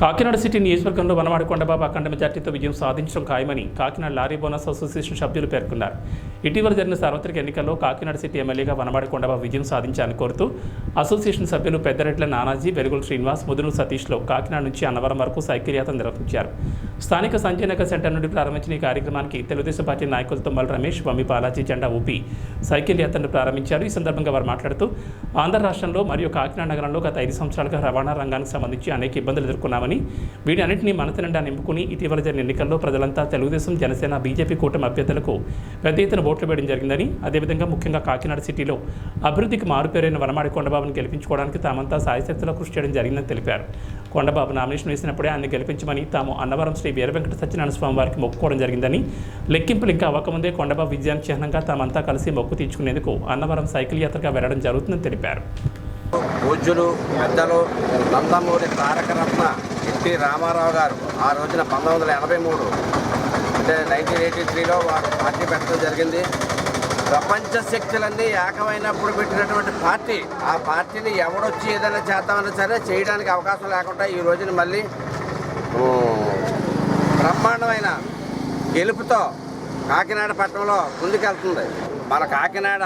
Kakinada city నియోజకవర్గంలో వనవాడి కొండబాబు అఖండ మెజార్టీతో విజయం సాధించడం ఖాయమని కాకినాడ లారీ బోనస్ అసోసియేషన్ సభ్యులు పేర్కొన్నారు. ఇటీవల జరిగిన సార్వత్రిక ఎన్నికల్లో కాకినాడ సిటీ ఎమ్మెల్యేగా వనవాడి కొండబాబు విజయం సాధించాలని కోరుతూ అసోసియేషన్ సభ్యులు పెద్దరెడ్ల నానాజీ వెలుగుల శ్రీనివాస్ ముదురు సతీష్లో కాకినాడ నుంచి అన్నవరం వరకు సైకిల్ యాత్ర నిర్వహించారు. స్థానిక సంజయనగర్ సెంటర్ నుండి ప్రారంభించిన ఈ కార్యక్రమానికి తెలుగుదేశం పార్టీ నాయకులు తుమ్మల రమేష్ వమ్మి బాలాజీ జెండా ఊపి సైకిల్ యాత్రను ప్రారంభించారు. ఈ సందర్భంగా వారు మాట్లాడుతూ ఆంధ్ర రాష్ట్రంలో మరియు కాకినాడ నగరంలో గత ఐదు సంవత్సరాలుగా రవాణా రంగానికి సంబంధించి అనేక ఇబ్బందులు ఎదుర్కొన్నామని అని వీటన్నింటినీ మనసు నింపుకుని ఇటీవల జరిగిన ఎన్నికల్లో ప్రజలంతా తెలుగుదేశం జనసేన బీజేపీ కూటమి అభ్యర్థులకు పెద్ద ఎత్తున ఓట్లు వేయడం జరిగిందని అదేవిధంగా ముఖ్యంగా కాకినాడ సిటీలో అభివృద్ధికి మారుపేరైన వనమాడి కొండబాబును గెలిపించుకోవడానికి తామంతా సాయశక్తిలో కృషి చేయడం జరిగిందని తెలిపారు. కొండబాబు నామినేషన్ వేసినప్పుడే ఆయన గెలిపించమని తాము అన్నవరం శ్రీ వీరవెంకట సత్యనారాయణ స్వామి వారికి మొక్కుకోవడం జరిగిందని లెక్కింపులు ఇంకా అవ్వకముందే కొండబాబు విజయానికి చిహ్నంగా తామంతా కలిసి మొక్కు తీర్చుకునేందుకు అన్నవరం సైకిల్ యాత్రగా వెళ్ళడం జరుగుతుందని తెలిపారు. పూజ్యులు పెద్దలు నందమూరి తారకరత్న ఎన్టీ రామారావు గారు ఆ రోజున పంతొమ్మిది వందల ఎనభై మూడు అంటే నైన్టీన్ ఎయిటీ త్రీలో వారు పార్టీ పెట్టడం జరిగింది. ప్రపంచ శక్తులన్నీ ఏకమైనప్పుడు పెట్టినటువంటి పార్టీ ఆ పార్టీని ఎవడొచ్చి ఏదైనా చేద్దామన్నా సరే చేయడానికి అవకాశం లేకుండా ఈ రోజున మళ్ళీ బ్రహ్మాండమైన గెలుపుతో కాకినాడ పట్టణంలో ముందుకెళ్తుంది. మన కాకినాడ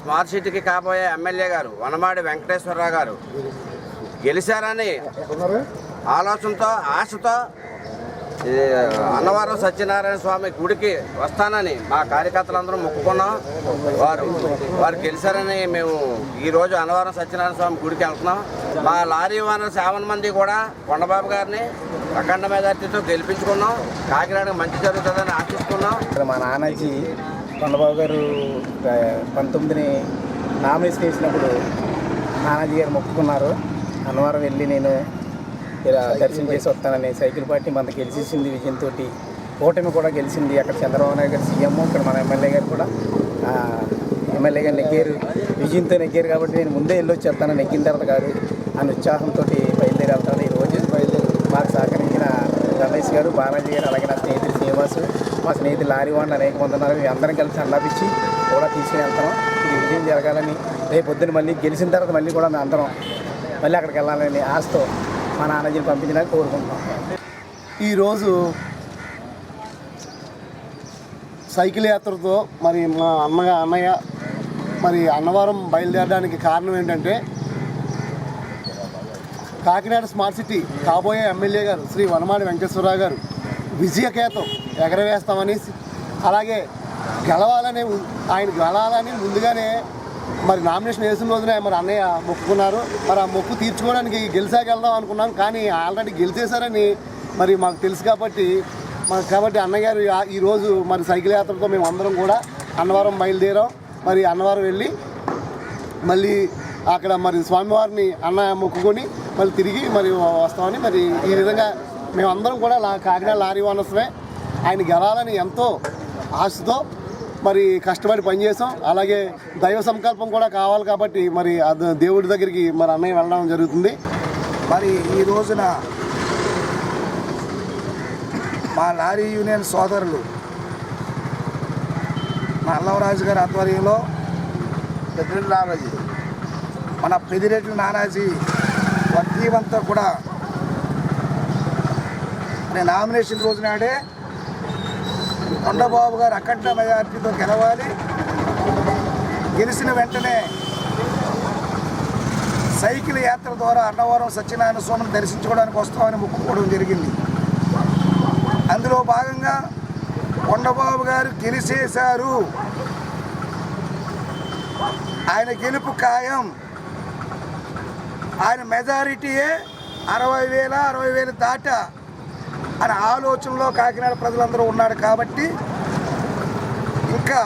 స్మార్ట్ సిటీకి కాబోయే ఎమ్మెల్యే గారు వనమాడి వెంకటేశ్వరరావు గారు. గెలిచారని ఆలోచనతో ఆశతో అన్నవరం సత్యనారాయణ స్వామి గుడికి వస్తానని మా కార్యకర్తలందరం మొక్కుకున్నాం. వారు వారు గెలిచారని మేము ఈరోజు అన్నవరం సత్యనారాయణ స్వామి గుడికి వెళ్తున్నాం. మా లారీ ఓనర్ సెవెన్ మంది కూడా కొండబాబు గారిని అఖండ మెజార్టీతో గెలిపించుకున్నాం. కాకినాడకు మంచి జరుగుతుందని ఆశిస్తున్నాం. ఇక్కడ మా నాన్నజీ కొండబాబు గారు పంతొమ్మిదిని నామినేషన్ వేసినప్పుడు నానాజీ గారు మొక్కుకున్నారు. అన్నవరం వెళ్ళి నేను ఇలా దర్శనం చేసి వస్తానని సైకిల్ పార్టీ మనకు గెలిచేసింది విజయంతో ఓటమి కూడా గెలిచింది. అక్కడ చంద్రబాబు నాయుడు గారు సీఎం ఇక్కడ మన ఎమ్మెల్యే గారు కూడా ఎమ్మెల్యే గారు నెగ్గారు. విజయంతో నెగ్గారు కాబట్టి నేను ముందే వెళ్ళి వచ్చేస్తాను నెగ్గిన తర్వాత కాదు అని ఉత్సాహంతో బయలుదేరి వెళ్తాను ఈరోజు మాకు సహకరించిన రమేష్ గారు బాలాజీ గారు అలాగే నా స్నేహితుడు శ్రీనివాస్ మా స్నేహితులు లారీ వాళ్ళు అనేక మంది ఉన్నారు. మేము అందరం కలిసి అల్లాపించి కూడా తీసుకుని వెళ్తాం ఇది విజయం జరగాలని రేపు పొద్దున్న మళ్ళీ గెలిచిన తర్వాత మళ్ళీ కూడా మేము అందరం మళ్ళీ అక్కడికి వెళ్ళాలని ఆశతో మా నాన్నజీని పంపించడానికి కోరుకుంటున్నాం. ఈరోజు సైకిల్ యాత్రతో మరి మా అన్నగా అన్నయ్య మరి అన్నవరం బయలుదేరడానికి కారణం ఏంటంటే కాకినాడ స్మార్ట్ సిటీ కాబోయే ఎమ్మెల్యే గారు శ్రీ వనమాడి వెంకటేశ్వరరావు గారు విజయకేతం ఎగరవేస్తామని అలాగే గెలవాలని ఆయన గెలవాలని ముందుగానే మరి నామినేషన్ వేసిన రోజునే మరి అన్నయ్య మొక్కుకున్నారు. మరి ఆ మొక్కు తీర్చుకోవడానికి గెలిచాక వెళ్దాం అనుకున్నాం కానీ ఆల్రెడీ గెలిచేశారని మరి మాకు తెలుసు కాబట్టి మాకు కాబట్టి అన్నయ్య గారు ఆ- ఈరోజు మరి సైకిల్ యాత్రతో మేము అందరం కూడా అన్నవరం బయలుదేరాం. మరి అన్నవరం వెళ్ళి మళ్ళీ అక్కడ మరి స్వామివారిని అన్న మొక్కుకొని మళ్ళీ తిరిగి మరి వస్తామని మరి ఈ విధంగా మేమందరం కూడా లా కాకినాడ లారీ ఓనర్స్మే ఆయన గెలాలని ఎంతో ఆశతో మరి కష్టపడి పనిచేసాం. అలాగే దైవ సంకల్పం కూడా కావాలి కాబట్టి మరి అది దేవుడి దగ్గరికి మరి అన్నయ్య వెళ్ళడం జరుగుతుంది. మరి ఈ రోజున మా లారీ యూనియన్ సోదరులు మా అల్లవరాజు గారి ఆధ్వర్యంలో పెద్దిరెడ్డి నానాజీ మన పెద్దిరెడ్డి నానాజీ వర్గీవంతా కూడా నేను నామినేషన్ రోజు నాడే కొండబాబు గారు అఖండ మెజార్టీతో గెలవాలి. గెలిచిన వెంటనే సైకిల్ యాత్ర ద్వారా అన్నవరం సత్యనారాయణ స్వామిని దర్శించుకోవడానికి వస్తామని మొక్కుకోవడం జరిగింది. అందులో భాగంగా కొండబాబు గారు గెలిచేశారు. ఆయన గెలుపు ఖాయం. ఆయన మెజారిటీయే అరవై వేల అరవై వేలు దాట అనే ఆలోచనలో కాకినాడ ప్రజలందరూ ఉన్నాడు కాబట్టి ఇంకా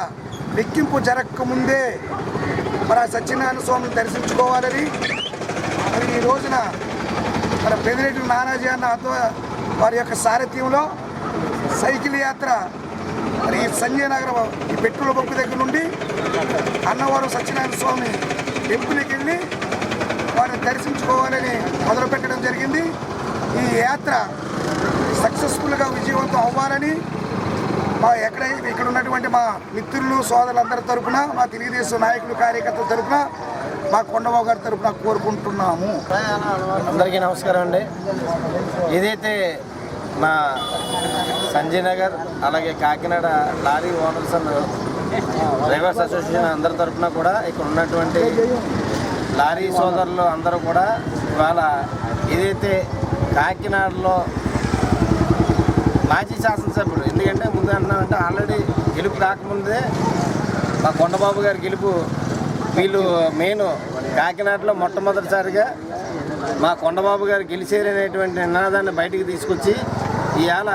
లెక్కింపు జరగకముందే మరి ఆ సత్యనారాయణ స్వామిని దర్శించుకోవాలని మరి ఈ రోజున మన పెదిరెడ్డి నానాజీ అన్న వారి యొక్క సారథ్యంలో సైకిల్ యాత్ర మరి ఈ సంజయ్ నగరం ఈ పెట్రోల్ బంకు దగ్గర నుండి అన్నవరం సత్యనారాయణ స్వామి టెంపుల్కి వెళ్ళి వారిని దర్శించుకోవాలని మొదలుపెట్టడం జరిగింది. ఈ యాత్ర సక్సెస్ఫుల్గా విజయవంతం అవ్వాలని మా ఎక్కడైతే ఇక్కడ ఉన్నటువంటి మా మిత్రులు సోదరులందరి తరఫున మా తెలుగుదేశం నాయకులు కార్యకర్తల తరపున మా కొండబాబు గారి తరపున కోరుకుంటున్నాము. అందరికీ నమస్కారం అండి. ఏదైతే మా సంజయ్ నగర్ అలాగే Kakinada lorry owners and drivers association అందరి తరఫున కూడా ఇక్కడ ఉన్నటువంటి లారీ సోదరులు అందరూ కూడా ఇవాళ ఏదైతే కాకినాడలో మాజీ శాసనసభ్యుడు ఎందుకంటే ముందు అంటున్నామంటే ఆల్రెడీ గెలుపు రాకముందే మా కొండబాబు గారి గెలుపు వీళ్ళు మెయిన్ కాకినాడలో మొట్టమొదటిసారిగా మా కొండబాబు గారు గెలిచేరనేటువంటి నినాదాన్ని బయటికి తీసుకొచ్చి ఇవాళ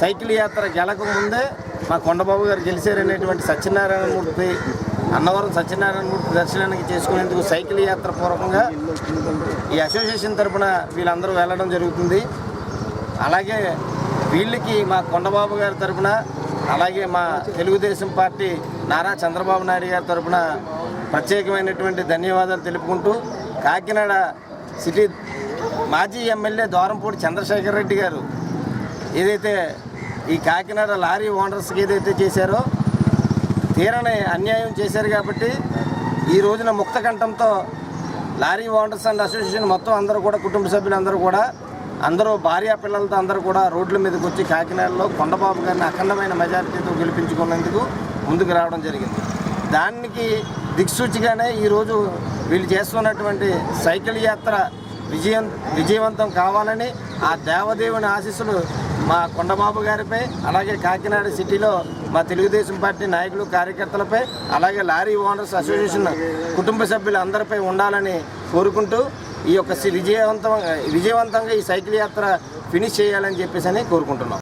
సైకిల్ యాత్ర గెలక ముందే మా కొండబాబు గారు గెలిచారనేటువంటి సత్యనారాయణమూర్తి అన్నవరం సత్యనారాయణ దర్శనానికి చేసుకునేందుకు సైకిల్ యాత్ర పూర్వకంగా ఈ అసోసియేషన్ తరపున వీళ్ళందరూ వెళ్ళడం జరుగుతుంది. అలాగే వీళ్ళకి మా కొండబాబు గారి తరఫున అలాగే మా తెలుగుదేశం పార్టీ నారా చంద్రబాబు నాయుడు గారి తరఫున ప్రత్యేకమైనటువంటి ధన్యవాదాలు తెలుపుకుంటూ కాకినాడ సిటీ మాజీ ఎమ్మెల్యే దోరంపూడి చంద్రశేఖర్ రెడ్డి గారు ఏదైతే ఈ కాకినాడ లారీ ఓనర్స్కి ఏదైతే చేశారో తీరని అన్యాయం చేశారు కాబట్టి ఈ రోజున ముక్త కంఠంతో లారీ ఓనర్స్ అండ్ అసోసియేషన్ మొత్తం అందరూ కూడా కుటుంబ సభ్యులందరూ కూడా అందరూ భార్యా పిల్లలతో అందరూ కూడా రోడ్ల మీదకి వచ్చి కాకినాడలో కొండబాబు గారిని అఖండమైన మెజారిటీతో గెలిపించుకున్నందుకు ముందుకు రావడం జరిగింది. దానికి దిక్సూచిగానే ఈరోజు వీళ్ళు చేస్తున్నటువంటి సైకిల్ యాత్ర విజయం విజయవంతం కావాలని ఆ దేవదేవుని ఆశీస్సులు మా కొండబాబు గారిపై అలాగే కాకినాడ సిటీలో మా తెలుగుదేశం పార్టీ నాయకులు కార్యకర్తలపై అలాగే లారీ ఓనర్స్ అసోసియేషన్ కుటుంబ సభ్యులందరిపై ఉండాలని కోరుకుంటూ ఈ యొక్క సి- విజయవంతం విజయవంతంగా ఈ సైకిల్ యాత్ర ఫినిష్ చేయాలని చెప్పేసి అని కోరుకుంటున్నాం.